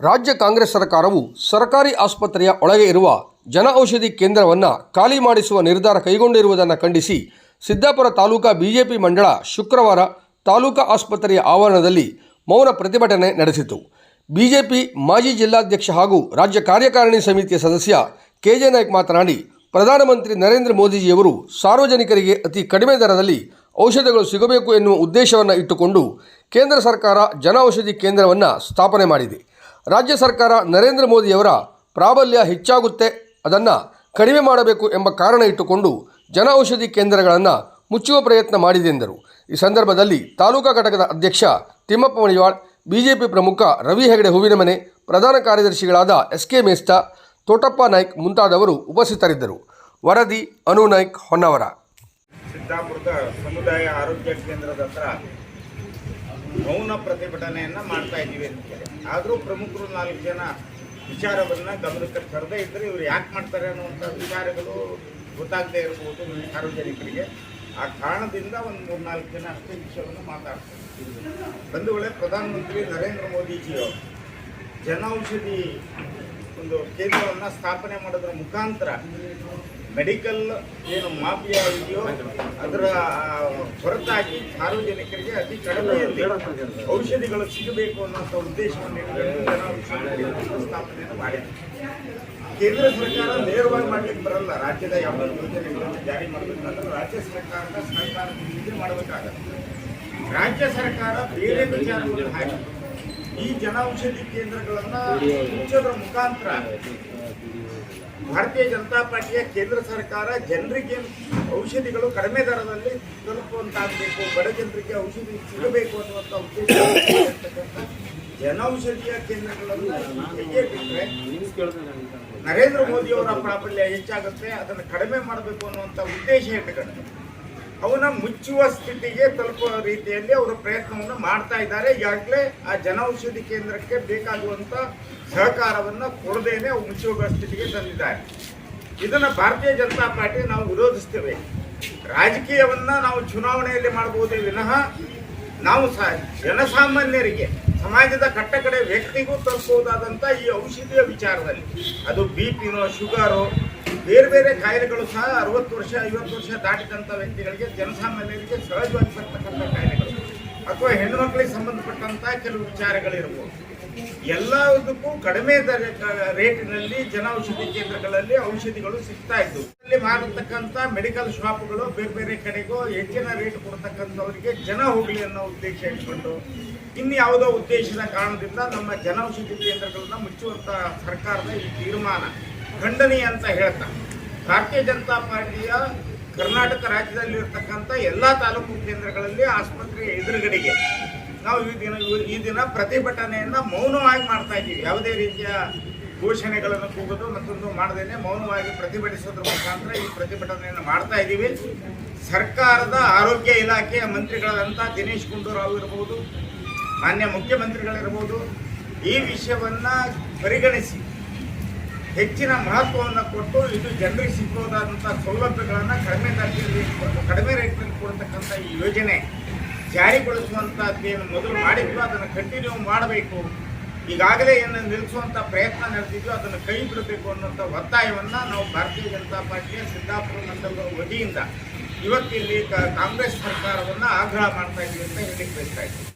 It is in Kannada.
ರಾಜ್ಯ ಕಾಂಗ್ರೆಸ್ ಸರ್ಕಾರವು ಸರ್ಕಾರಿ ಆಸ್ಪತ್ರೆಯ ಒಳಗೆ ಇರುವ ಜನ ಔಷಧಿ ಕೇಂದ್ರವನ್ನು ಖಾಲಿ ಮಾಡಿಸುವ ನಿರ್ಧಾರ ಕೈಗೊಂಡಿರುವುದನ್ನು ಖಂಡಿಸಿ ಸಿದ್ದಾಪುರ ತಾಲೂಕಾ ಬಿಜೆಪಿ ಮಂಡಳ ಶುಕ್ರವಾರ ತಾಲೂಕಾ ಆಸ್ಪತ್ರೆಯ ಆವರಣದಲ್ಲಿ ಮೌನ ಪ್ರತಿಭಟನೆ ನಡೆಸಿತು. ಬಿಜೆಪಿ ಮಾಜಿ ಜಿಲ್ಲಾಧ್ಯಕ್ಷ ಹಾಗೂ ರಾಜ್ಯ ಕಾರ್ಯಕಾರಿಣಿ ಸಮಿತಿಯ ಸದಸ್ಯ ಕೆಜೆ ನಾಯ್ಕ್ ಮಾತನಾಡಿ, ಪ್ರಧಾನಮಂತ್ರಿ ನರೇಂದ್ರ ಮೋದಿಜಿಯವರು ಸಾರ್ವಜನಿಕರಿಗೆ ಅತಿ ಕಡಿಮೆ ದರದಲ್ಲಿ ಔಷಧಗಳು ಸಿಗಬೇಕು ಎನ್ನುವ ಉದ್ದೇಶವನ್ನು ಇಟ್ಟುಕೊಂಡು ಕೇಂದ್ರ ಸರ್ಕಾರ ಜನ ಔಷಧಿ ಕೇಂದ್ರವನ್ನು ಸ್ಥಾಪನೆ ಮಾಡಿದೆ. ರಾಜ್ಯ ಸರ್ಕಾರ ನರೇಂದ್ರ ಮೋದಿಯವರ ಪ್ರಾಬಲ್ಯ ಹೆಚ್ಚಾಗುತ್ತೆ, ಅದನ್ನು ಕಡಿಮೆ ಮಾಡಬೇಕು ಎಂಬ ಕಾರಣ ಇಟ್ಟುಕೊಂಡು ಜನ ಔಷಧಿ ಕೇಂದ್ರಗಳನ್ನು ಮುಚ್ಚುವ ಪ್ರಯತ್ನ ಮಾಡಿದೆ ಎಂದರು. ಈ ಸಂದರ್ಭದಲ್ಲಿ ತಾಲೂಕಾ ಘಟಕದ ಅಧ್ಯಕ್ಷ ತಿಮ್ಮಪ್ಪ ಮಣಿವಾಳ್, ಬಿಜೆಪಿ ಪ್ರಮುಖ ರವಿ ಹೆಗಡೆ ಹೂವಿನಮನೆ ಪ್ರಧಾನ ಕಾರ್ಯದರ್ಶಿಗಳಾದ ಎಸ್ ಕೆ ಮೇಸ್ತಾ, ತೋಟಪ್ಪ ನಾಯ್ಕ್ ಮುಂತಾದವರು ಉಪಸ್ಥಿತರಿದ್ದರು. ವರದಿ ಅನು ನಾಯ್ಕ್ ಹೊನ್ನವರ. ಸಿದ್ದಾಪುರದ ಸಮುದಾಯ ಆರೋಗ್ಯ ಕೇಂದ್ರದ ಹತ್ರ ಮೌನ ಪ್ರತಿಭಟನೆಯನ್ನ ಮಾಡ್ತಾ ಇದ್ದೀವಿ ಅಂತ ಅಂತೇಳಿ ಆದರೂ ಪ್ರಮುಖರು ನಾಲ್ಕು ಜನ ವಿಚಾರವನ್ನ ಗಮನಕ್ಕೆ ತರದೇ ಇದ್ದರೆ ಇವರು ಯಾಕೆ ಮಾಡ್ತಾರೆ ಅನ್ನುವಂಥ ವಿಚಾರಗಳು ಗೊತ್ತಾಗದೇ ಇರಬಹುದು ಸಾರ್ವಜನಿಕರಿಗೆ. ಆ ಕಾರಣದಿಂದ ಒಂದು ಮೂರ್ನಾಲ್ಕು ಜನ ಅಷ್ಟೇ ವಿಷಯವನ್ನು ಮಾತಾಡ್ತಾರೆ. ಬಂಧುಗಳೇ ಪ್ರಧಾನಮಂತ್ರಿ ನರೇಂದ್ರ ಮೋದಿಜಿಯವರು ಜನೌಷಧಿ ಒಂದು ಕೇಂದ್ರವನ್ನು ಸ್ಥಾಪನೆ ಮಾಡೋದ್ರ ಮುಖಾಂತರ ಮೆಡಿಕಲ್ ಏನು ಮಾಫಿಯಾ ಇದೆಯೋ ಅದರ ಹೊರತಾಗಿ ಸಾರ್ವಜನಿಕರಿಗೆ ಅತಿ ಕಡಿಮೆಯಲ್ಲಿ ಔಷಧಿಗಳು ಸಿಗಬೇಕು ಅನ್ನೋಂಥ ಉದ್ದೇಶವನ್ನು ಸ್ಥಾಪನೆಯನ್ನು ಮಾಡಿದೆ ಕೇಂದ್ರ ಸರ್ಕಾರ ನೇರವಾಗಿ ಮಾಡ್ಲಿಕ್ಕೆ ಬರಲ್ಲ. ರಾಜ್ಯದ ಯಾವ ಯೋಜನೆಗಳನ್ನು ಜಾರಿ ಮಾಡಬೇಕಾದ್ರೆ ರಾಜ್ಯ ಸರ್ಕಾರದ ಸರ್ಕಾರದ ಮಾಡಬೇಕಾಗತ್ತೆ. ರಾಜ್ಯ ಸರ್ಕಾರ ಬೇರೆ ವಿಚಾರವನ್ನು ಹಾಕಿ ಈ ಜನೌಷಧಿ ಕೇಂದ್ರಗಳನ್ನ ಮುಚ್ಚೋದ್ರ ಮುಖಾಂತರ ಭಾರತೀಯ ಜನತಾ ಪಾರ್ಟಿಯ ಕೇಂದ್ರ ಸರ್ಕಾರ ಜನರಿಗೆ ಔಷಧಿಗಳು ಕಡಿಮೆ ದರದಲ್ಲಿ ತಲುಪುವಂತಾಗಬೇಕು, ಬಡ ಜನರಿಗೆ ಔಷಧಿ ಸಿಗಬೇಕು ಅನ್ನುವಂಥ ಉದ್ದೇಶ ಜನೌಷಧಿಯ ಕೇಂದ್ರಗಳನ್ನು ಹೇಗೆ ಬಿಟ್ಟರೆ ನರೇಂದ್ರ ಮೋದಿ ಅವರ ಪ್ರಾಬಲ್ಯ ಹೆಚ್ಚಾಗುತ್ತೆ, ಅದನ್ನು ಕಡಿಮೆ ಮಾಡಬೇಕು ಅನ್ನುವಂಥ ಉದ್ದೇಶ ಇಟ್ಟುಕೊಂಡು ಅವನ್ನ ಮುಚ್ಚುವ ಸ್ಥಿತಿಗೆ ತಲುಪುವ ರೀತಿಯಲ್ಲಿ ಅವರು ಪ್ರಯತ್ನವನ್ನು ಮಾಡ್ತಾ ಇದ್ದಾರೆ. ಈಗಾಗಲೇ ಆ ಜನೌಷಧಿ ಕೇಂದ್ರಕ್ಕೆ ಬೇಕಾಗುವಂತ ಸಹಕಾರವನ್ನು ಕೊಡದೇನೆ ಮುಚ್ಚುವ ಸ್ಥಿತಿಗೆ ತಂದಿದ್ದಾರೆ. ಇದನ್ನ ಭಾರತೀಯ ಜನತಾ ಪಾರ್ಟಿ ನಾವು ವಿರೋಧಿಸ್ತೇವೆ. ರಾಜಕೀಯವನ್ನ ನಾವು ಚುನಾವಣೆಯಲ್ಲಿ ಮಾಡಬಹುದೇ ವಿನಃ ನಾವು ಜನಸಾಮಾನ್ಯರಿಗೆ, ಸಮಾಜದ ಕಟ್ಟಕಡೆ ವ್ಯಕ್ತಿಗೂ ತಲುಪಬಹುದಾದಂಥ ಈ ಔಷಧಿಯ ವಿಚಾರದಲ್ಲಿ, ಅದು ಬಿ ಪಿನೋ ಶುಗರು ಬೇರೆ ಬೇರೆ ಕಾಯಿಲೆಗಳು ಸಹ ಅರವತ್ತು ವರ್ಷ, ಐವತ್ತು ವರ್ಷ ದಾಟಿದಂಥ ವ್ಯಕ್ತಿಗಳಿಗೆ ಜನಸಾಮಾನ್ಯರಿಗೆ ಸಹಜವಾಗಿ ಬರ್ತಕ್ಕಂಥ ಕಾಯಿಲೆಗಳು. ಅಥವಾ ಹೆಣ್ಣು ಮಕ್ಕಳಿಗೆ ಸಂಬಂಧಪಟ್ಟಂತ ಕೆಲವು ವಿಚಾರಗಳಿರ್ಬೋದು. ಎಲ್ಲದಕ್ಕೂ ಕಡಿಮೆ ದರ ರೇಟಿನಲ್ಲಿ ಜನೌಷಧಿ ಕೇಂದ್ರಗಳಲ್ಲಿ ಔಷಧಿಗಳು ಸಿಗ್ತಾ ಇದ್ದವು. ಅಲ್ಲಿ ಮಾಡತಕ್ಕಂಥ ಮೆಡಿಕಲ್ ಶಾಪ್ಗಳು ಬೇರೆ ಬೇರೆ ಕಡೆಗೂ ಹೆಚ್ಚಿನ ರೇಟ್ ಕೊಡ್ತಕ್ಕಂಥವರಿಗೆ ಜನ ಹೋಗಲಿ ಅನ್ನೋ ಉದ್ದೇಶ ಇಟ್ಕೊಂಡು ಇನ್ಯಾವುದೋ ಉದ್ದೇಶದ ಕಾರಣದಿಂದ ನಮ್ಮ ಜನೌಷಧಿ ಕೇಂದ್ರಗಳನ್ನ ಮುಚ್ಚುವಂಥ ಸರ್ಕಾರದ ಈ ತೀರ್ಮಾನ. ಖಂಡನೀಯ ಅಂತ ಹೇಳ್ತಾ ಭಾರತೀಯ ಜನತಾ ಪಾರ್ಟಿಯ ಕರ್ನಾಟಕ ರಾಜ್ಯದಲ್ಲಿರ್ತಕ್ಕಂಥ ಎಲ್ಲ ತಾಲೂಕು ಕೇಂದ್ರಗಳಲ್ಲಿ ಆಸ್ಪತ್ರೆಯ ಎದುರುಗಡೆಗೆ. ನಾವು ಈ ದಿನ ಈ ದಿನ ಪ್ರತಿಭಟನೆಯನ್ನು ಮೌನವಾಗಿ ಮಾಡ್ತಾ ಇದ್ದೀವಿ. ಯಾವುದೇ ರೀತಿಯ ಘೋಷಣೆಗಳನ್ನು ಕೂಗೋದು ಮತ್ತೊಂದು ಮಾಡದೇನೆ ಮೌನವಾಗಿ ಪ್ರತಿಭಟಿಸೋದ್ರ ಮುಖಾಂತರ ಈ ಪ್ರತಿಭಟನೆಯನ್ನು ಮಾಡ್ತಾ ಇದ್ದೀವಿ. ಸರ್ಕಾರದ ಆರೋಗ್ಯ ಇಲಾಖೆಯ ಮಂತ್ರಿಗಳಾದಂಥ ದಿನೇಶ್ ಗುಂಡೂರಾವ್ ಇರ್ಬೋದು, ಮಾನ್ಯ ಮುಖ್ಯಮಂತ್ರಿಗಳಿರ್ಬೋದು ಈ ವಿಷಯವನ್ನು ಪರಿಗಣಿಸಿ ಹೆಚ್ಚಿನ ಮಹತ್ವವನ್ನು ಕೊಟ್ಟು ಇದು ಜನರಿಗೆ ಸಿಗ್ಬೋದಾದಂಥ ಸೌಲಭ್ಯಗಳನ್ನು ಕಡಿಮೆ ದರದಲ್ಲಿ ಕಡಿಮೆ ರೇಟ್ನಲ್ಲಿ ಕೊಡತಕ್ಕಂಥ ಈ ಯೋಜನೆ ಜಾರಿಗೊಳಿಸುವಂಥದ್ದೇನು ಮೊದಲು ಮಾಡಿದ್ರು, ಅದನ್ನು ಕಂಟಿನ್ಯೂ ಮಾಡಬೇಕು. ಈಗಾಗಲೇ ಏನು ನಿಲ್ಲಿಸುವಂಥ ಪ್ರಯತ್ನ ನಡೆದಿದ್ದು ಅದನ್ನು ಕೈ ಬಿಡಬೇಕು ಅನ್ನೋಂಥ ಒತ್ತಾಯವನ್ನು ನಾವು ಭಾರತೀಯ ಜನತಾ ಪಾರ್ಟಿಯ ಸಿದ್ದಾಪುರ ಮಂಡಲದ ವತಿಯಿಂದ ಇವತ್ತಿಲ್ಲಿ ಕಾಂಗ್ರೆಸ್ ಸರ್ಕಾರವನ್ನು ಆಗ್ರಹ ಮಾಡ್ತಾ ಇದ್ದೀವಿ ಅಂತ ಹೇಳಿಕ್ಕೆ ಬಯಸ್ತಾ ಇದ್ದೀವಿ